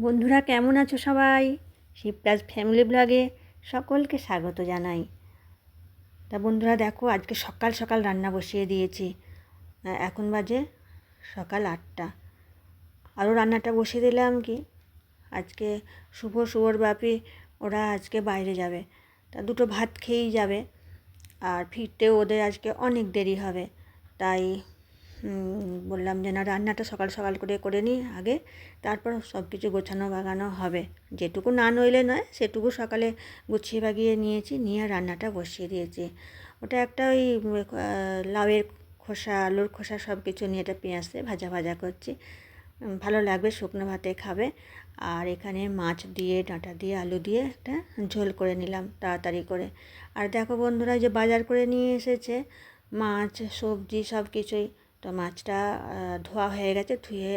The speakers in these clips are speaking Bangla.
বন্ধুরা, কেমন আছো সবাই? শিবরাজ ফ্যামিলি ব্লগে সকলকে স্বাগত জানাই। তা বন্ধুরা, দেখো, আজকে সকাল সকাল রান্না বসিয়ে দিয়েছি। এখন বাজে সকাল আটটা। আরও রান্নাটা বসিয়ে দিলাম কি? আজকে শুভ শুভর বাপি ওরা আজকে বাইরে যাবে। তা দুটো ভাত খেয়েই যাবে। আর ফিরতেও ওদের আজকে অনেক দেরি হবে। তাই বললাম যে, না, রান্নাটা সকাল সকাল করে করে নিই আগে। তারপর সব কিছু গোছানো বাগানো হবে। যেটুকু না নইলে নয়, সেটুকু সকালে গুছিয়ে বাগিয়ে নিয়েছি, নিয়ে রান্নাটা বসিয়ে দিয়েছি। ওটা একটা ওই লাউয়ের খোসা, আলুর খোসা সব কিছু নিয়ে এটা পেঁয়াজ দিয়ে ভাজা ভাজা করছি। ভালো লাগবে, শুকনো ভাতে খাবে। আর এখানে মাছ দিয়ে, ডাঁটা দিয়ে, আলু দিয়ে একটা ঝোল করে নিলাম, তাড়াতাড়ি করে। আর দেখো বন্ধুরা যে বাজার করে নিয়ে এসেছে, মাছ, সবজি সব কিছুই তো মাছটা ধোয়া হয়ে গেছে, ধুয়ে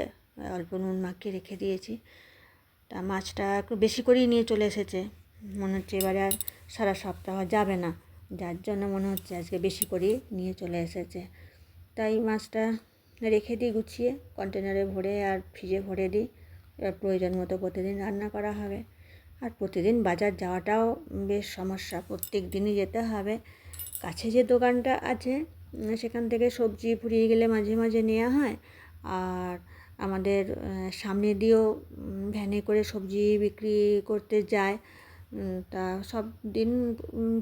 অল্প নুন মাখিয়ে রেখে দিয়েছি। তা মাছটা একটু বেশি করেই নিয়ে চলে এসেছে। মনে হচ্ছে এবারে আর সারা সপ্তাহ যাবে না। যার জন্য মনে হচ্ছে আজকে বেশি করেই নিয়ে চলে এসেছে। তাই মাছটা রেখে দিই গুছিয়ে কন্টেনারে ভরে আর ফ্রিজে ভরে দিই। এবার প্রয়োজন মতো প্রতিদিন রান্না করা হবে। আর প্রতিদিন বাজার যাওয়াটাও বেশ সমস্যা। প্রত্যেক দিনই যেতে হবে। কাছে যে দোকানটা আছে সেখান থেকে সবজি ফুরিয়ে গেলে মাঝে মাঝে নেওয়া হয়। আর আমাদের সামনে দিয়েও ভ্যানে করে সবজি বিক্রি করতে যায়। তা সব দিন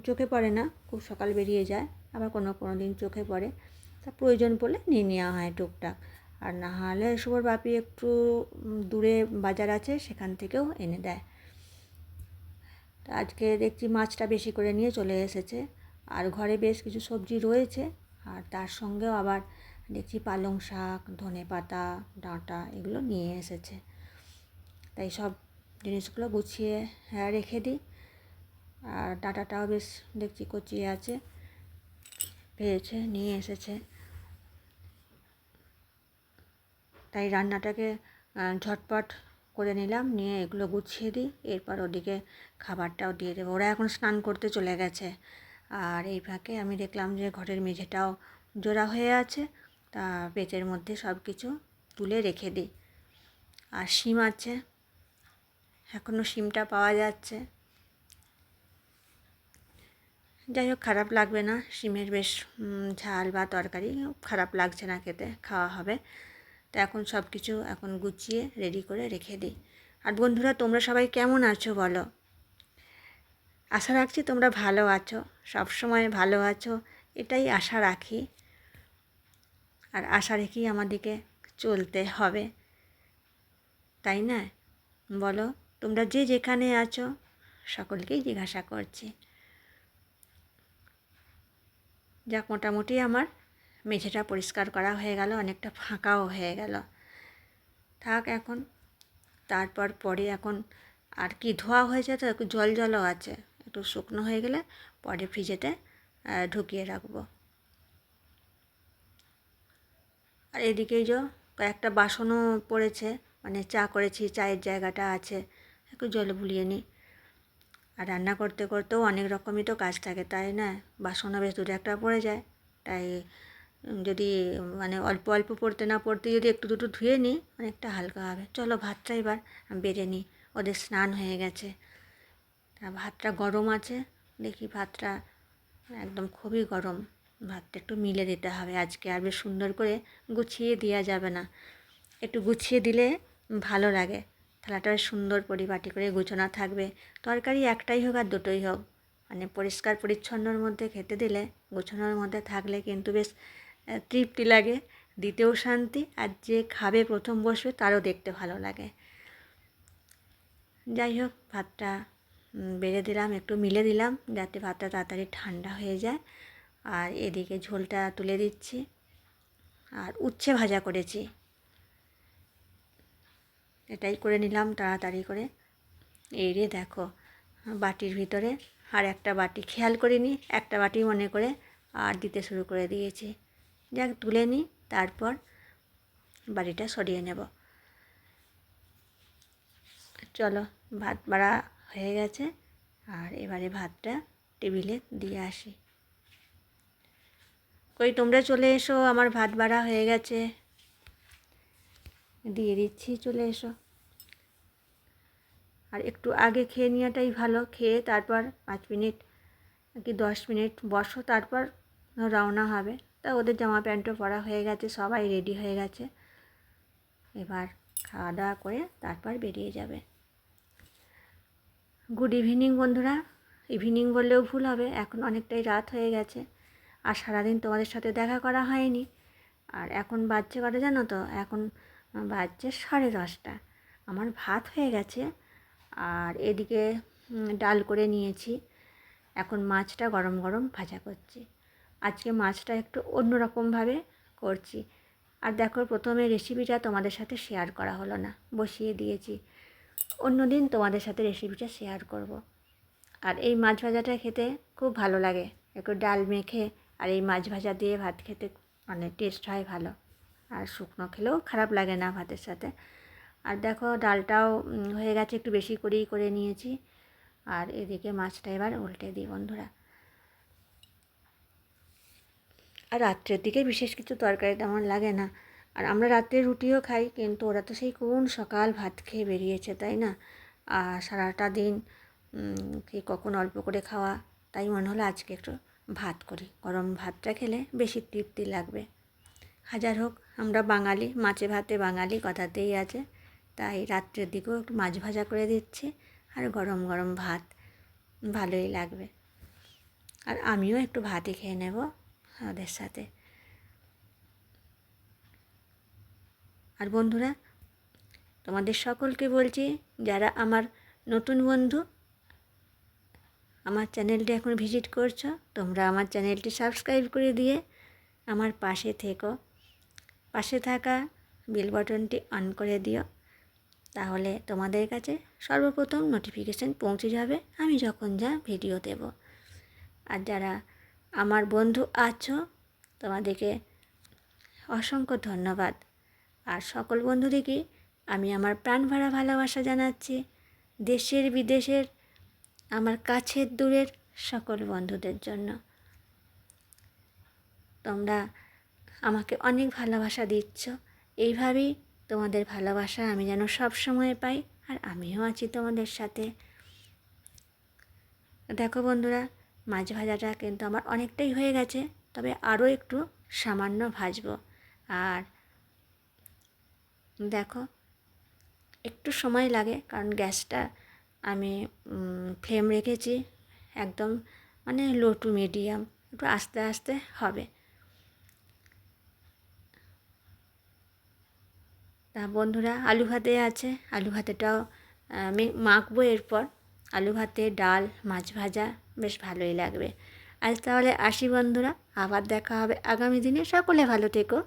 চোখে পড়ে না, খুব সকাল বেরিয়ে যায়, আবার কোনো কোনো দিন চোখে পড়ে। তা প্রয়োজন পড়লে নিয়ে নেওয়া হয় টুকটাক। আর না হলে শুভর বাপি একটু দূরে বাজার আছে, সেখান থেকেও এনে দেয়। তা আজকে দেখছি মাছটা বেশি করে নিয়ে চলে এসেছে। আর ঘরে বেশ কিছু সবজি রয়েছে। আর তার সঙ্গেও আবার দেখছি পালং শাক, ধনে পাতা, ডাঁটা এগুলো নিয়ে এসেছে। তাই সব জিনিসগুলো গুছিয়ে হ্যাঁ রেখে দিই। আর ডাঁটাটাও বেশ দেখছি কচিয়ে আছে, পেয়েছে, নিয়ে এসেছে। তাই রান্নাটাকে ঝটপট করে নিলাম, নিয়ে এগুলো গুছিয়ে দিই। এরপর ওদিকে খাবারটাও দিয়ে দেবো। ওরা এখন স্নান করতে চলে গেছে। আর এই ফাঁকে আমি দেখলাম যে ঘরের মেঝেটাও জোড়া হয়ে আছে। তা পেটের মধ্যে সব কিছু তুলে রেখে দিই। আর শিম আছে। এখনও শিমটা পাওয়া যাচ্ছে। যাই হোক, খারাপ লাগবে না। শিমের বেশ ঝাল বা তরকারি খারাপ লাগছে না খেতে, খাওয়া হবে। তো এখন সব কিছু এখন গুছিয়ে রেডি করে রেখে দিই। আর বন্ধুরা, তোমরা সবাই কেমন আছো বলো? আশা রাখছি তোমরা ভালো আছো সব সময় ভালো আছো, এটাই আশা রাখি। আর আশা রেখেই আমাদেরকে চলতে হবে। তাই না? বলো, তোমরা যে যেখানে আছো, সকলকেই জিজ্ঞাসা করছি। যাক, মোটামুটি আমার মেঝেটা পরিষ্কার করা হয়ে গেল, অনেকটা ফাঁকাও হয়ে গেল। থাক এখন, তারপর পরে এখন আর কি ধোয়া হয়েছে তো? একটু জল জলও আছে। একটু শুকনো হয়ে গেলে পরে ফ্রিজেতে ঢুকিয়ে রাখব। আর এদিকেই যে কয়েকটা বাসনও পড়েছে মানে চা করেছি, চায়ের জায়গাটা আছে, একটু জল বুলিয়ে নিই। আর রান্না করতে করতেও অনেক রকমই তো কাজ থাকে, তাই না? বাসনও বেশ দূরে একটা পড়ে যায়, তাই যদি মানে অল্প অল্প পড়তে না পড়তে যদি একটু দুটো ধুয়ে নিই, অনেকটা হালকা হবে। চলো ভাতটা এবার বেড়ে নিই, ওদের স্নান হয়ে গেছে। ভাতটা গরম আছে। দেখি ভাতটা একদম খুবই গরম। ভাতটা একটু মিলে দিতে হবে আজকে, আর বেশ সুন্দর করে গুছিয়ে দেওয়া যাবে না। একটু গুছিয়ে দিলে ভালো লাগে। থালাটা সুন্দর পরিপাটি করে গুছানো থাকবে। তরকারি একটাই হোক আর দুটোই হোক মানে পরিষ্কার পরিচ্ছন্নর মধ্যে খেতে দিলে, গোছানোর মধ্যে থাকলে কিন্তু বেশ তৃপ্তি লাগে, দিতেও শান্তি, আর যে খাবে প্রথম বসবে তারও দেখতে ভালো লাগে। যাই হোক, ভাতটা বেড়ে দিলাম, একটু মিলে দিলাম, যাতে ভাতটা তাড়াতাড়ি ঠান্ডা হয়ে যায়। আর এদিকে ঝোলটা তুলে দিচ্ছি। আর উচ্ছে ভাজা করেছি। এটাই করে নিলাম তাড়াতাড়ি করে। এই রে দেখো, বাটির ভিতরে আর একটা বাটি, খেয়াল করিনি, একটা বাটি মনে করে আর দিতে শুরু করে দিয়েছি। যাক, তুলে নিই তারপর বাটিটা সরিয়ে নেব। চলো, ভাত বাড়া হয়ে গেছে। আর এবারে ভাতটা টেবিলে দিয়ে আসি। কই, তোমরা চলে এসো, আমার ভাত বাড়া হয়ে গেছে। দিয়ে দিচ্ছি, চলে এসো। আর একটু আগে খেয়ে নেওয়াটাই ভালো, খেয়ে তারপর পাঁচ মিনিট কি দশ মিনিট বসো, তারপর রওনা হবে। তা ওদের জামা প্যান্টও পরা হয়ে গেছে, সবাই রেডি হয়ে গেছে। এবার খাওয়া দাওয়া করে তারপর বেরিয়ে যাবে। গুড ইভিনিং বন্ধুরা। ইভিনিং বললেও ভুল হবে, এখন অনেকটাই রাত হয়ে গেছে, আর সারাদিন তোমাদের সাথে দেখা করা হয়নি। আর এখন বাজছে কটা জানো তো? এখন বাজছে সাড়ে দশটা। আমার ভাত হয়ে গেছে, আর এদিকে ডাল করে নিয়েছি। এখন মাছটা গরম গরম ভাজা করছি। আজকে মাছটা একটু অন্যরকমভাবে করছি। আর দেখো, প্রথমে রেসিপিটা তোমাদের সাথে শেয়ার করা হলো না, বসিয়ে দিয়েছি। অন্য দিন তোমাদের সাথে রেসিপিটা শেয়ার করব। আর এই মাছ ভাজাটা খেতে খুব ভালো লাগে। একটু ডাল মেখে আর এই মাছ ভাজা দিয়ে ভাত খেতে অনেক টেস্ট হয় ভালো। আর শুকনো খেলেও খারাপ লাগে না ভাতের সাথে। আর দেখো ডালটাও হয়ে গেছে একটু বেশি করেই করে নিয়েছি। আর এদিকে মাছটা এবার উল্টে দিই বন্ধুরা। আর রাত্রের দিকে বিশেষ কিছু তরকারি তেমন লাগে না। আর আমরা রাত্রে রুটিও খাই, কিন্তু ওরা তো সেই কোন সকাল ভাত খেয়ে বেরিয়েছে, তাই না? আর সারাটা দিন কি কখন অল্প করে খাওয়া? তাই মনে হলো আজকে একটু ভাত করি। গরম ভাতটা খেলে বেশি তৃপ্তি লাগবে। হাজার হোক, আমরা বাঙালি, মাছে ভাতে বাঙালি, কথাতেই আছে। তাই রাত্রের দিকেও একটু মাছ ভাজা করে দিচ্ছি, আর গরম গরম ভাত ভালোই লাগবে। আর আমিও একটু ভাতই খেয়ে নেব ওদের সাথে। আর বন্ধুরা, তোমাদের সকলকে বলছি, যারা আমার নতুন বন্ধু, আমার চ্যানেলটি এখন ভিজিট করছ, তোমরা আমার চ্যানেলটি সাবস্ক্রাইব করে দিয়ে আমার পাশে থেকো। পাশে থাকা বেল বাটনটি অন করে দিও, তাহলে তোমাদের কাছে সর্বপ্রথম নোটিফিকেশান পৌঁছে যাবে, আমি যখন যা ভিডিও দেব। আর যারা আমার বন্ধু আছো, তোমাদেরকে অসংখ্য ধন্যবাদ। আর সকল বন্ধুদেরকে আমি আমার প্রাণ ভরা ভালোবাসা জানাচ্ছি। দেশের বিদেশের, আমার কাছের দূরের সকল বন্ধুদের জন্য। তোমরা আমাকে অনেক ভালোবাসা দিচ্ছ। এইভাবেই তোমাদের ভালোবাসা আমি যেন সব সময় পাই আর আমিও আছি তোমাদের সাথে। দেখো বন্ধুরা মাছ ভাজাটা কিন্তু আমার অনেকটাই হয়ে গেছে, তবে আরও একটু সামান্য ভাজবো। আর দেখো, একটু সময় লাগে কারণ গ্যাসটা আমি ফ্লেম রেখেছি একদম মানে লো টু মিডিয়াম একটু আস্তে আস্তে হবে। তা বন্ধুরা, আলু ভাতে আছে, আলু ভাতেটাও আমি মাখবো এরপর। আলু ভাতে, ডাল, মাছ ভাজা বেশ ভালোই লাগবে। আজ তাহলে আসি বন্ধুরা, আবার দেখা হবে আগামী দিনে। সকলে ভালো থেকো।